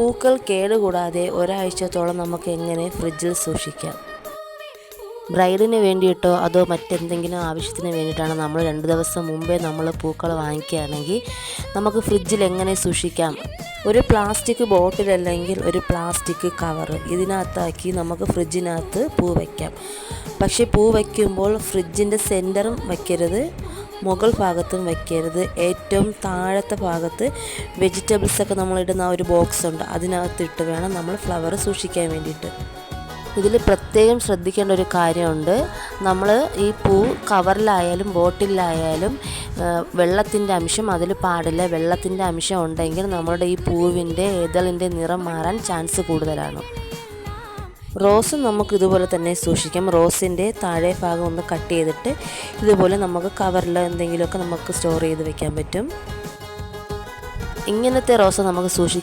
പൂക്കൾ കേടുകൂടാതെ ഒരാഴ്ചത്തോളം നമുക്ക് എങ്ങനെ ഫ്രിഡ്ജിൽ സൂക്ഷിക്കാം? ബ്രൈഡിന് വേണ്ടിയിട്ടോ അതോ മറ്റെന്തെങ്കിലും ആവശ്യത്തിന് വേണ്ടിയിട്ടാണ് നമ്മൾ രണ്ട് ദിവസം മുമ്പേ നമ്മൾ പൂക്കൾ വാങ്ങിക്കുകയാണെങ്കിൽ നമുക്ക് ഫ്രിഡ്ജിൽ എങ്ങനെ സൂക്ഷിക്കാം? ഒരു പ്ലാസ്റ്റിക് ബോട്ടിൽ അല്ലെങ്കിൽ ഒരു പ്ലാസ്റ്റിക് കവർ ഇതിനകത്താക്കി നമുക്ക് ഫ്രിഡ്ജിനകത്ത് പൂ വയ്ക്കാം. പക്ഷേ പൂ വയ്ക്കുമ്പോൾ ഫ്രിഡ്ജിന്റെ സെന്ററും വയ്ക്കരുത്. മുകൾ ഭാഗത്തും വയ്ക്കരുത് ഏറ്റവും താഴത്തെ ഭാഗത്ത് വെജിറ്റബിൾസൊക്കെ നമ്മളിടുന്ന ആ ഒരു ബോക്സ് ഉണ്ട്. അതിനകത്തിട്ട് വേണം നമ്മൾ ഫ്ലവർ സൂക്ഷിക്കാൻ വേണ്ടിയിട്ട്. ഇതിൽ പ്രത്യേകം ശ്രദ്ധിക്കേണ്ട ഒരു കാര്യമുണ്ട്. നമ്മൾ ഈ പൂ കവറിലായാലും ബോട്ടിലായാലും വെള്ളത്തിന്റെ അംശം അതിൽ പാടില്ല. വെള്ളത്തിന്റെ അംശം ഉണ്ടെങ്കിൽ നമ്മുടെ ഈ പൂവിന്റെ ഇതളിന്റെ നിറം മാറാൻ ചാൻസ് കൂടുതലാണ്. റോസും നമുക്ക് ഇതുപോലെ തന്നെ സൂക്ഷിക്കാം. റോസിന്റെ താഴെ ഭാഗം ഒന്ന് കട്ട് ചെയ്തിട്ട് ഇതുപോലെ നമുക്ക് കവറിൽ എന്തെങ്കിലുമൊക്കെ നമുക്ക് സ്റ്റോർ ചെയ്ത് വെക്കാൻ പറ്റും. ഇങ്ങനത്തെ റോസ് നമുക്ക് സൂക്ഷിക്കാൻ